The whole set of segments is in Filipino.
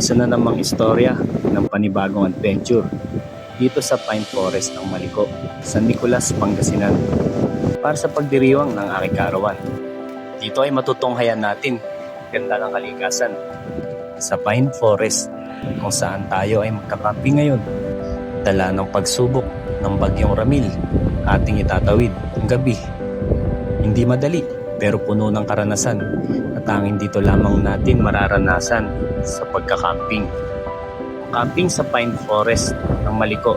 Isa na namang istorya ng panibagong adventure dito sa Pine Forest ng Maliko, San Nicolas, Pangasinan para sa pagdiriwang ng aking karawan. Dito ay matutunghayan natin ganda ng kalikasan sa Pine Forest kung saan tayo ay magkakapi ngayon. Dala ng pagsubok ng bagyong Ramil ating itatawid ng gabi. Hindi madali pero puno ng karanasan at tanging dito lamang natin mararanasan sa pagkakamping. Camping sa Pine Forest ng Maliko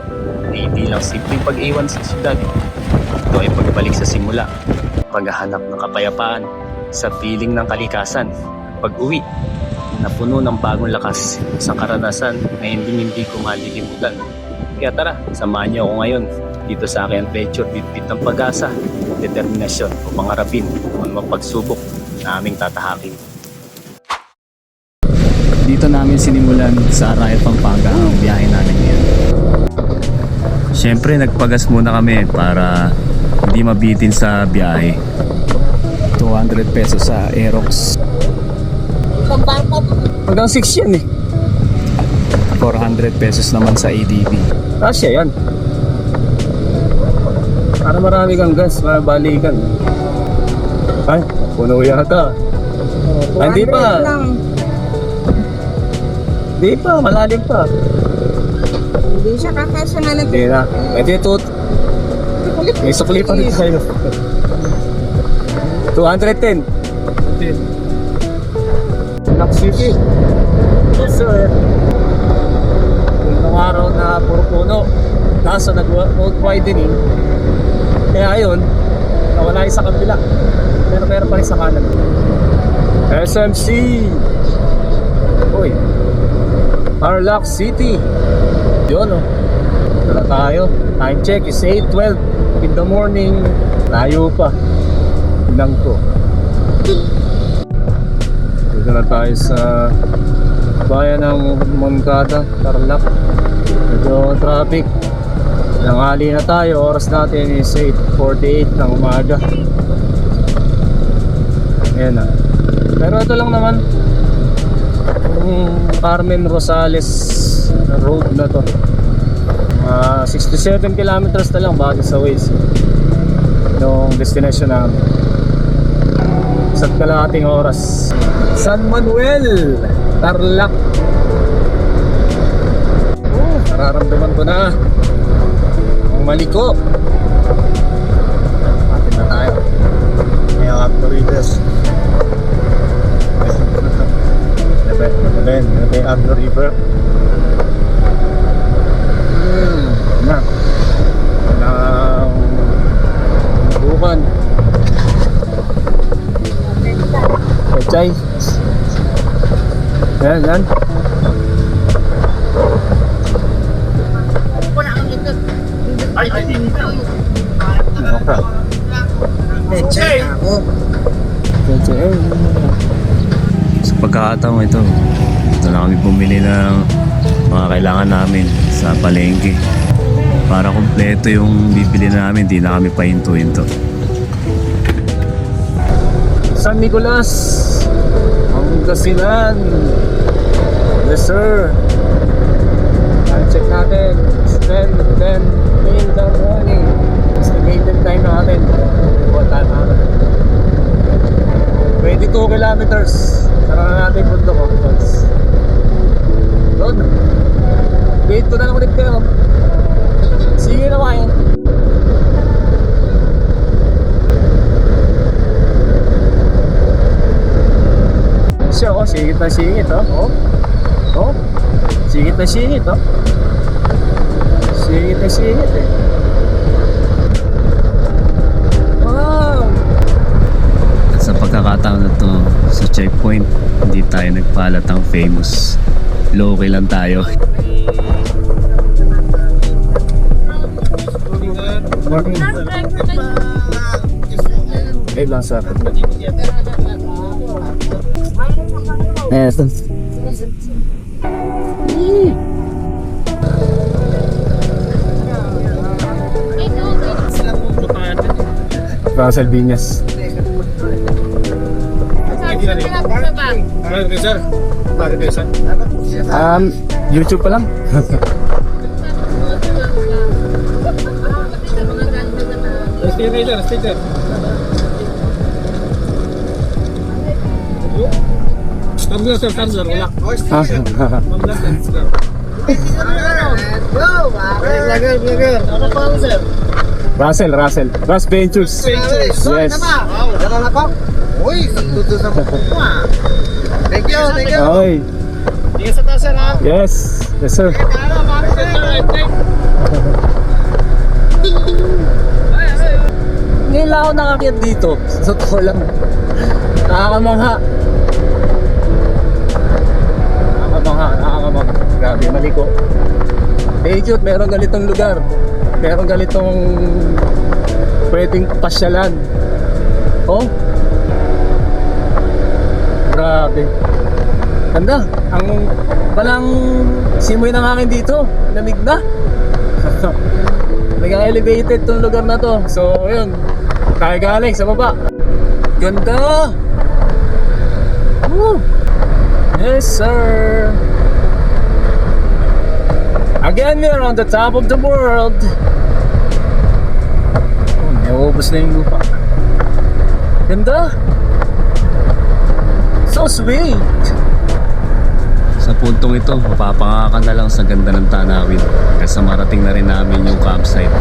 ay hindi lang simpleng pag-iwan sa syudad. Ito ay pagbalik sa simula, paghahanap ng kapayapaan sa piling ng kalikasan, pag-uwi na puno ng bagong lakas sa karanasan na hindi hindi ko malilimutan. Kaya tara, samahan niyo ako ngayon dito sa aking adventure bitbit ng pag-asa, determinasyon o pangarapin o anumang pagsubok na aming tatahakin. Dito namin sinimulan sa Arayat, Pampanga ang biyahe namin ngayon. Siyempre, nagpagas muna kami para hindi mabitin sa biyahe. 200 pesos sa Aerox. Hanggang 6 yan eh. 400 pesos naman sa ADB. Kasya yan. Para marami kang gas, mabalikan. Ay, puno yata. Ah, hindi pa. Hindi pa, malalim pa. Hindi siya kakasya na nag- Hindi na. Pwede ito. May sukli pa rin tayo. 210. Lock City. Yes sir. Nung araw na puro puno. Kaso nag-road widening. Kaya ayun, nawala yung sa kabila. Pero meron pa rin sa kanan. SMC. Uy. Tarlac City. Yun oh. Tara tayo. Time check is 8.12 in the morning. Layo pa. Lang ko. Dito na tayo sa bayan ng Moncada, Tarlac. Medyo traffic. Nangali na tayo. Oras natin is 8.48 ng umaga. Ayan na. Pero ito lang naman. Yung Carmen Rosales road na to. Mga 67 kilometers na lang bago sa Waze. Yung destination namin. Isa't kalahating oras. San Manuel, Tarlac. Oh, nararamdaman ko na. Ang maliko. Atin na tayo. May actor readers. Nabe, nabe, Agno River. Hmm, na. Ng bukan. Pechay. Yan, yan. Ay, ay, Okay. Pechay ako. Pechay. Sa pagkakataon ito, na kami bumili ng mga kailangan namin sa palengke. Para kumpleto yung bibili namin, di na kami pahinto-hinto. San Nicolas, Pangasinan. Yes sir. Time check natin. It's 10, 10 in the morning. Estimated time natin. Wala natin. 22 kilometers. Sara na natin bundok ko. Doon. Gate ko na lang ulit kayo. Sige na kayo. Siya oh, singit na singit oh. Oh. Oh. Singit na singit oh. Singit na singit eh. Sa pagkakataon na to, sa checkpoint, hindi tayo nagpalatang famous. Low-key lang tayo. Wait lang, sir. Yes. Russell ko na ba? Bakit sir? Bakit sir? Um, YouTube pa lang. Stay, sir. Tumbler, sir. Tumbler. Wala. Tumbler, sir. Vlogger, vlogger. Ano pa ako, sir? Russell, Russell. Russ Ventures. Yes. Wow, ganun ako. Uy, tuto sa mga. Thank you, thank you. Okay. Taas, sir? Yes. Yes, sir. Ngayon lang ako nakakit dito. Sa totoo lang. Nakakamangha. Nakakamangha, nakakamangha. Grabe, mali ko. Cute, meron ganitong lugar. Meron ganitong pwedeng pasyalan. Oh? Grabe. Ganda. Ang palang simoy ng hangin dito. Lamig na. Nag-elevated tong lugar na to. So, ayun. Tayo galing sa baba. Ganda! Woo! Yes, sir! Again, we're on the top of the world. Oh, nauubos na yung lupa. Ganda! So sweet! Sa puntong ito, mapapangaka na lang sa ganda ng tanawin kasi marating na rin namin yung campsite.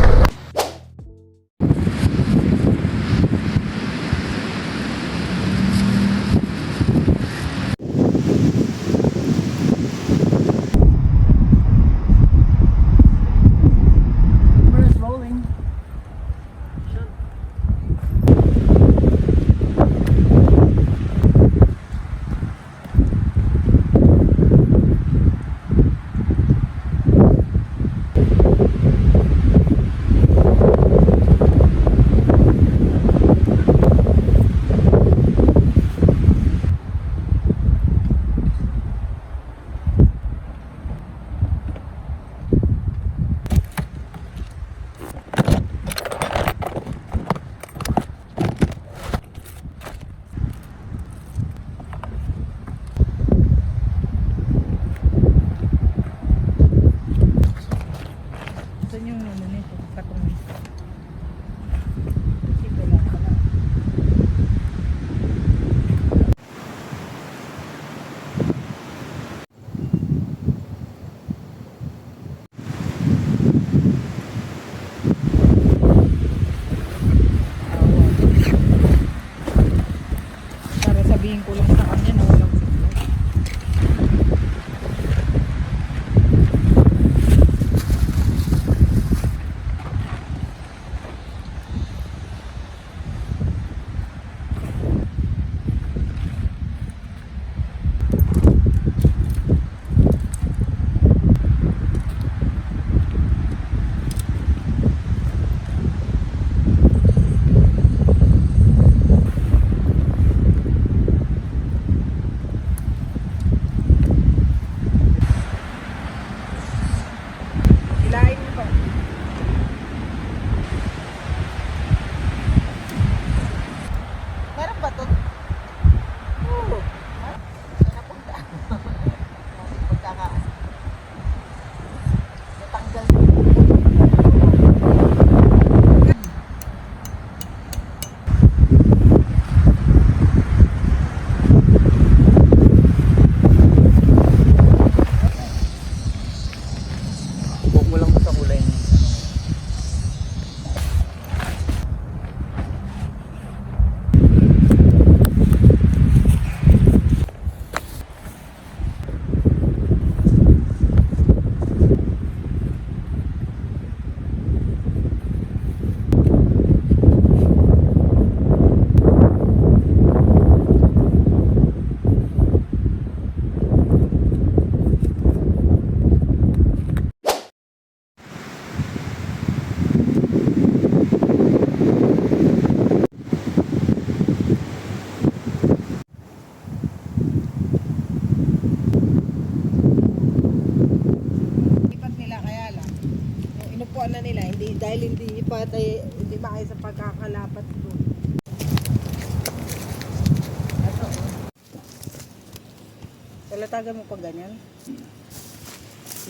Palatagan mo pa ganyan.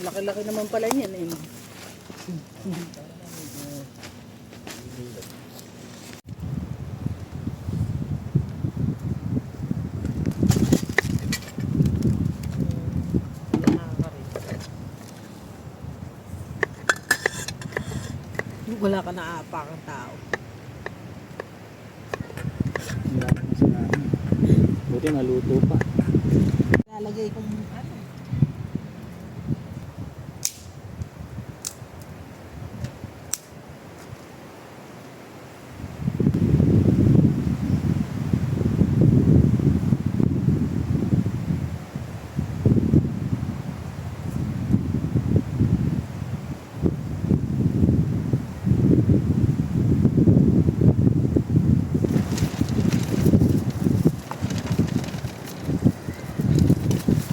Laki-laki naman pala niyan eh. Wala ka na aapakang tao. Buti naluto pa. Lalagay kong ano.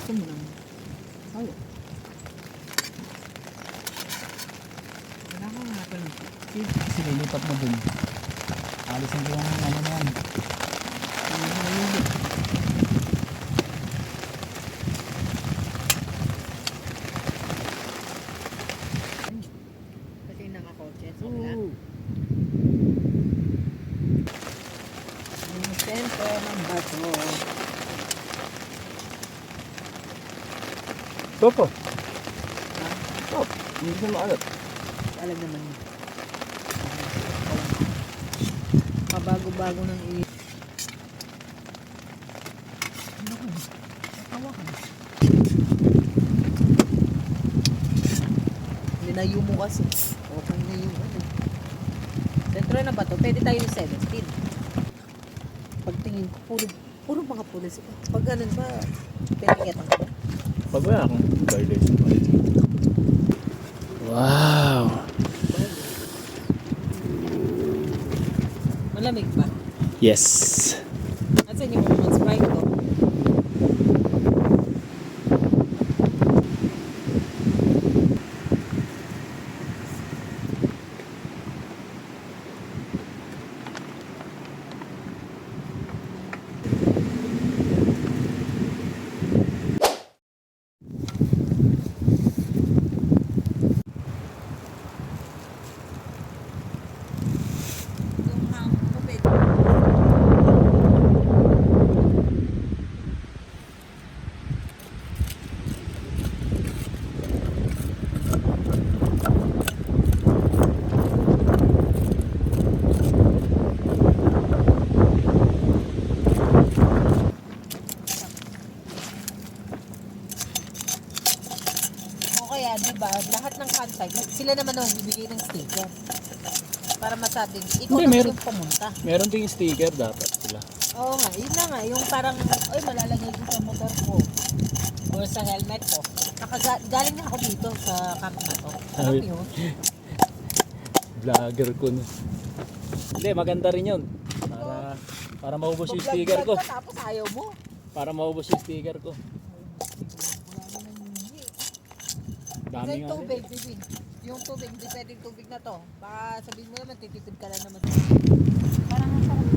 Ito mo naman. Ay. Wala ko nga pala. Kasi lilipat mo dun. Alisin ko yung ano na yan. Kasi nakakotse. So, wala. Yung sentro ng bato. Topo. Top. Hindi ko maalat. Alam naman yun. Kabago-bago ng i... Ano ka? Natawa ka na. Linayo mo kasi. Na yung ano. Sentro na ba to? Pwede tayo yung 17. Pagtingin ko, puro, puro mga pulis. Pag ganun ba, pinakikita ko ba? Pag wala akong pa. Wow. Malamig ba? Yes. Campsite, sila naman ang bibigay ng sticker. Para masabing, ikaw Hindi, meron. yung pumunta. Meron ding sticker dapat sila. Oo nga, yun na nga, yung parang, oy, malalagay ko sa motor ko. Or sa helmet ko. Nakaga- galing na ako dito sa camp na to. Alam Ay. yun? Vlogger ko na. Hindi, maganda rin yun. Para para maubos yung sticker ko. Ka, tapos ayaw mo. Para maubos yung sticker ko. Dami Kasi nga. tubig, bibig. Yung tubig, hindi pwedeng tubig na to. Baka sabihin mo naman, titipid ka lang naman. Parang ang sarap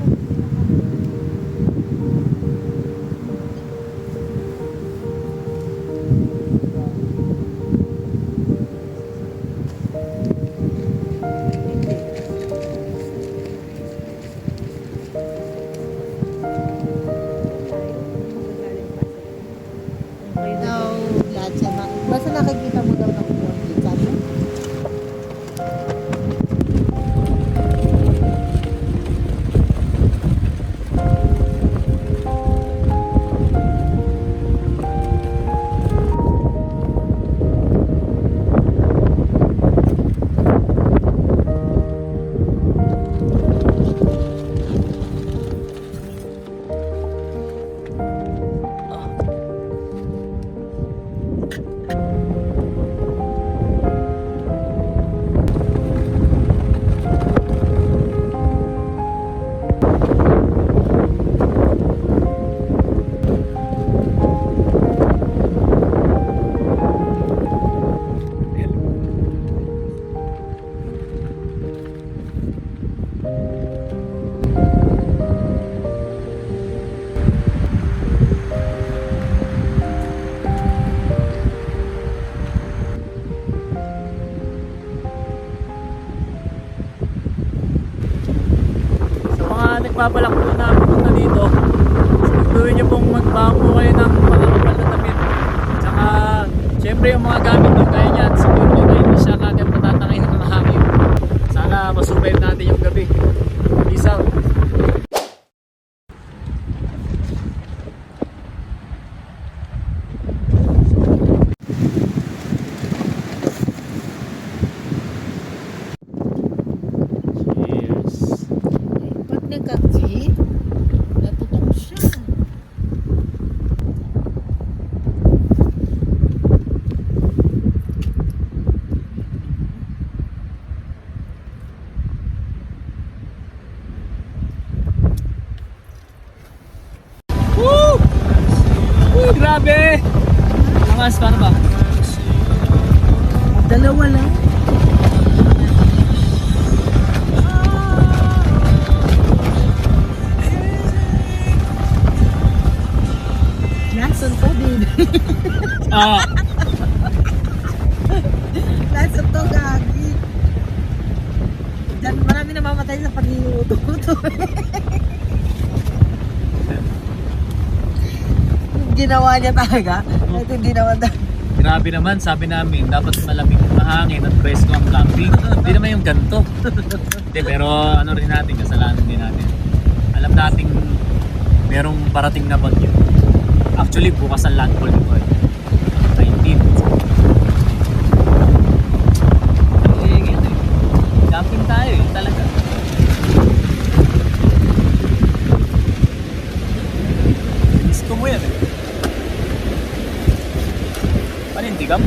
nga namamatay sa pag-iuto-uto. Ginawa niya talaga. Ito hindi naman talaga. grabe naman, sabi namin, dapat malamig na hangin at presko ang camping. Hindi naman yung ganito. Hindi, pero ano rin natin, kasalanan din natin. Alam nating merong parating na bagyo. Actually, bukas ang landfall nito eh. 19. Eh, ganyan eh. Camping tayo eh, talaga. Gusto mo yan eh. Panindigam?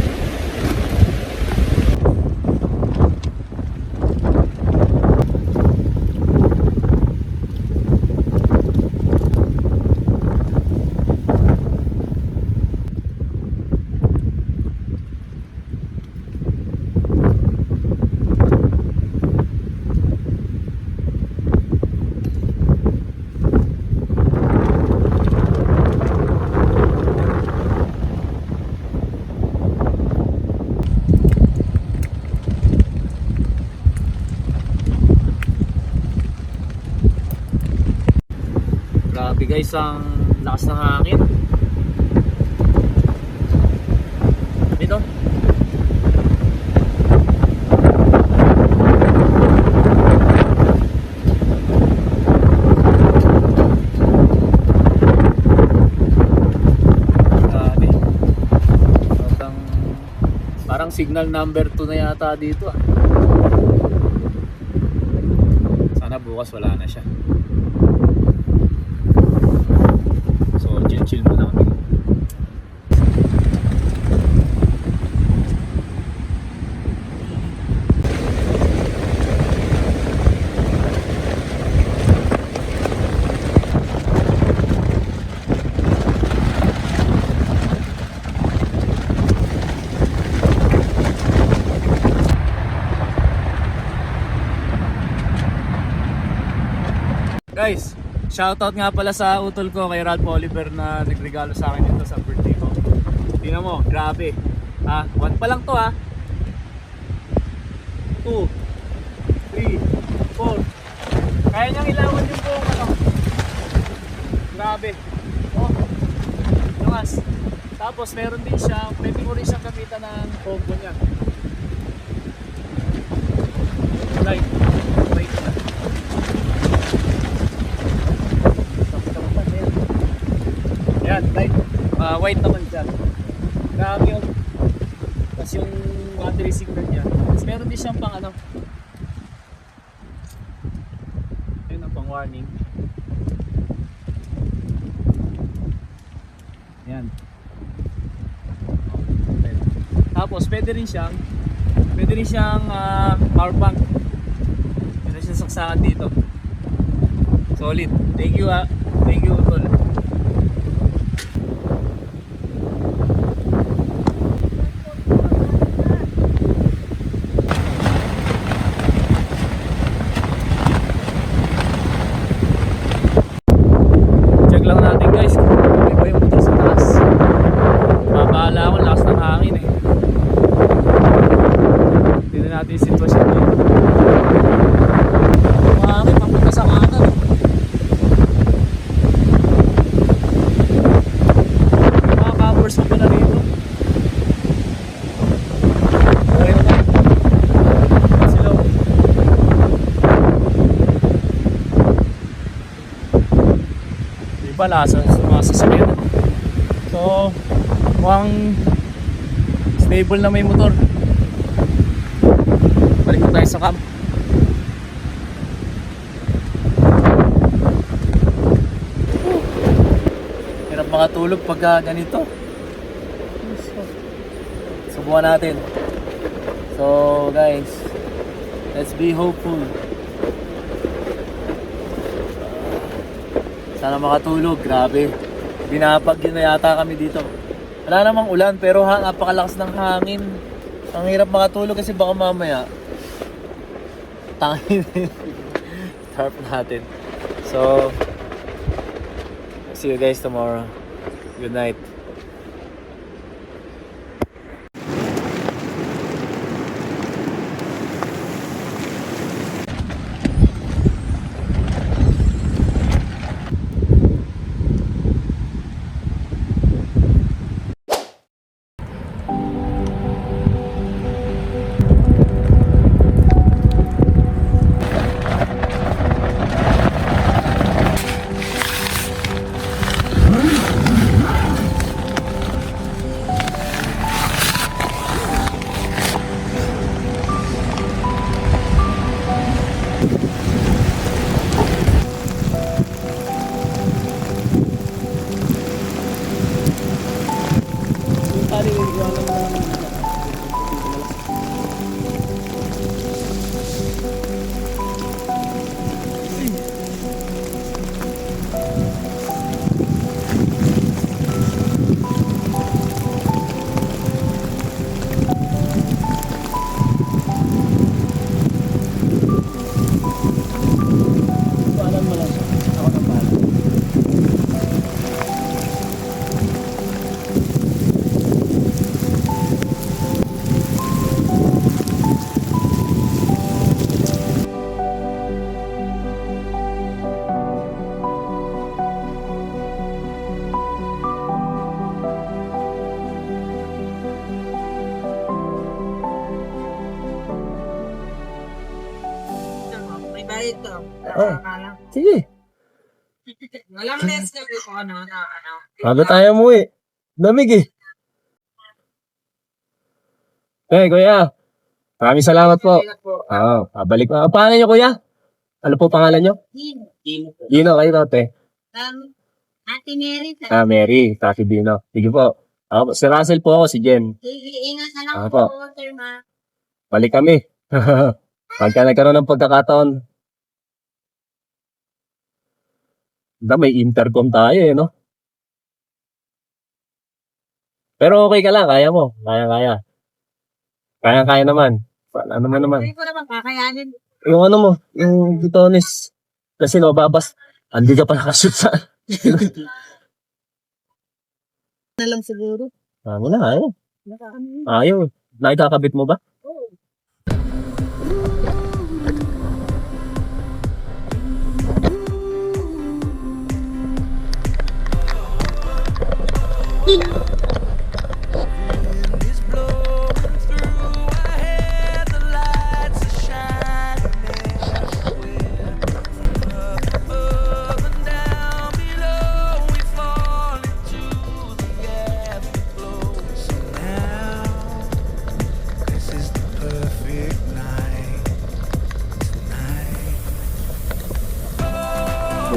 Grabe guys, ang lakas ng hangin. Dito. Grabe. Parang, parang signal number 2 na yata dito ah. Sana bukas wala na siya. So, chill-chill muna kami. Guys, shoutout nga pala sa utol ko kay Ralph Oliver na nagregalo sa akin dito sa birthday ko. Tingnan mo, grabe. Ah, one pa lang to ha. 2 3 4 Kaya niyang ilawan yung buong ano. Grabe. Oh. Lumas. Tapos meron din siya, pwede mo rin siyang gamitan ng combo niya. Like, wait na. Yan, light. Ah, white naman siya. Grabe yung tapos yung battery signal niya. Tapos meron din siyang pang ano. Ayun ang pang warning. Yan. Tapos pwede rin siyang pwede rin siyang ah, power bank. Pwede siyang saksakan dito. Solid. Thank you ah. Thank you tol. Check lang natin guys kung may ba yung motor sa taas. Mabahala ako, lakas ng hangin eh. Tignan natin yung sitwasyon dito. Yung hangin, papunta sa kanan. Wala sa, sa mga sasakyan. So, mukhang stable na may motor. Balik na tayo sa camp. Hirap makatulog pagka ganito. Subukan natin. So, guys, let's be hopeful. Sana makatulog, grabe. Binapag yun na yata kami dito. Wala namang ulan pero ha, napakalakas ng hangin. Ang hirap makatulog kasi baka mamaya tangin tarp natin. So, see you guys tomorrow. Good night. Ano na ano. Bago tayo mo eh. Lamig eh. Eh, kuya. Maraming salamat po. Po. Oo, pabalik na. Pangalan niyo, kuya? Ano po pangalan niyo? Dino. Dino, kayo tote. Um, Ate Mary, sa Ah, Mary, Taki Dino. Sige po. Ako, si Russell po ako, si Jen. Sige, ingat na lang Ah, po, po. sir ma. Balik kami. Pagka nagkaroon ng pagkakataon. Da, may intercom tayo eh, no? Pero okay ka lang, kaya mo. Kaya, kaya. Kaya, kaya naman. Ano naman naman. Hindi ko naman kakayanin. Yung ano mo, yung bitones. Kasi no, babas. Hindi ka pa nakashoot sa... Na lang siguro. Ano na, ayaw. Ayaw. Nakikakabit mo ba? May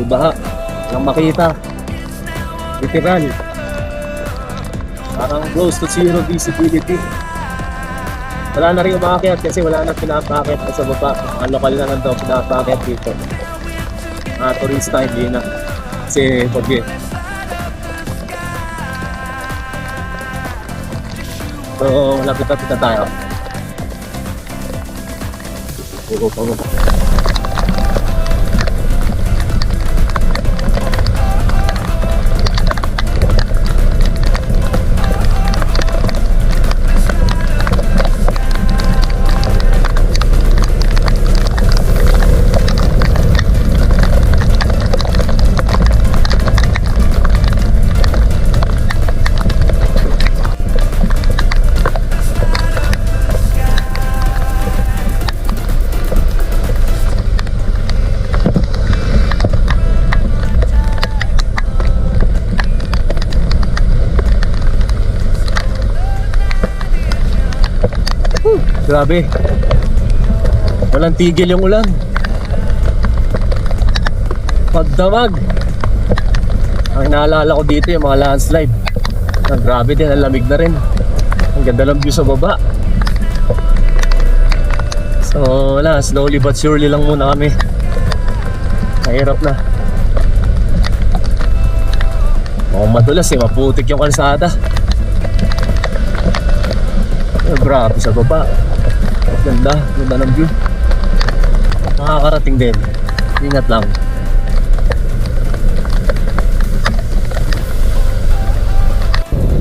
baha. Ang makita. Literal. Close to zero visibility. Wala na rin umakit kasi wala na pinapakit sa baba. Ang lokal na lang daw pinapakit dito. Mga turista hindi na. Kasi pagi. So, lapit-lapit na tayo. Oo. Grabe. Walang tigil yung ulan. Pagdamag. Ang naalala ko dito yung mga landslide. Ah, grabe din, ang lamig na rin. Ang ganda ng view sa baba. So wala, slowly but surely lang muna kami. Mahirap na. Mukhang madulas eh, maputik yung kalsada. Grabe sa baba. Ganda, ganda ng view. Makakarating din. Ingat lang.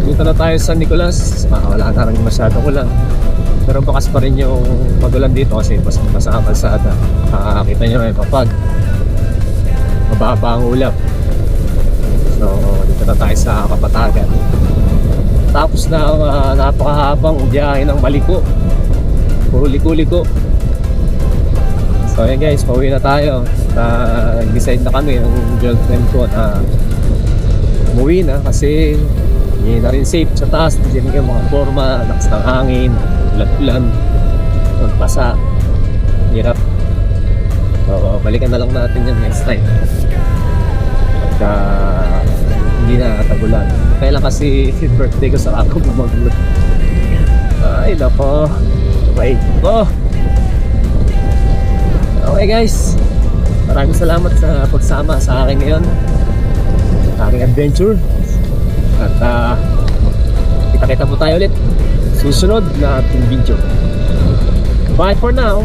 Dito na tayo sa Nicolas. Ah, wala na rin masyadong ulan. Pero bakas pa rin yung pagulan dito kasi mas ang kalsada. Makakakita nyo may papag. Mababa ang ulap. So, dito na tayo sa Kapatagan. Tapos na ang ah, napakahabang biyahe ng Maliko. Puro liko-liko. So ayan guys, pauwi na tayo. Uh, decide na kami ng girlfriend ko na umuwi na kasi hindi na rin safe sa taas. Hindi yung mga forma, lakas ng hangin, ulan-ulan, magbasa. Hirap. So, balikan na lang natin yan next time. Pagka hindi na tagulan. Kaya lang kasi birthday ko sa ako bumaglot. Ay, nako. Wait ko. Okay guys. Maraming salamat sa pagsama sa akin ngayon. Sa aking adventure. At ah, kita-kita po tayo ulit. Susunod na ating video. Bye for now.